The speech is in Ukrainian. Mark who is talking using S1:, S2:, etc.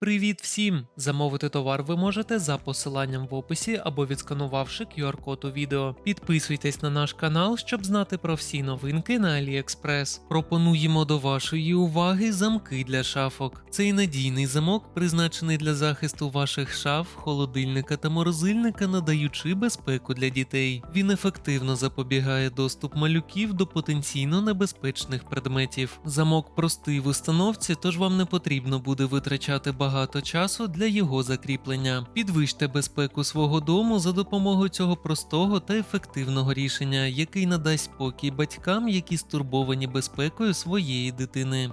S1: Привіт всім! Замовити товар ви можете за посиланням в описі або відсканувавши QR-код у відео. Підписуйтесь на наш канал, щоб знати про всі новинки на AliExpress. Пропонуємо до вашої уваги замки для шафок. Цей надійний замок призначений для захисту ваших шаф, холодильника та морозильника, надаючи безпеку для дітей. Він ефективно запобігає доступ малюків до потенційно небезпечних предметів. Замок простий в установці, тож вам не потрібно буде витрачати багато часу для його закріплення. Підвищте безпеку свого дому за допомогою цього простого та ефективного рішення, який надасть спокій батькам, які стурбовані безпекою своєї дитини.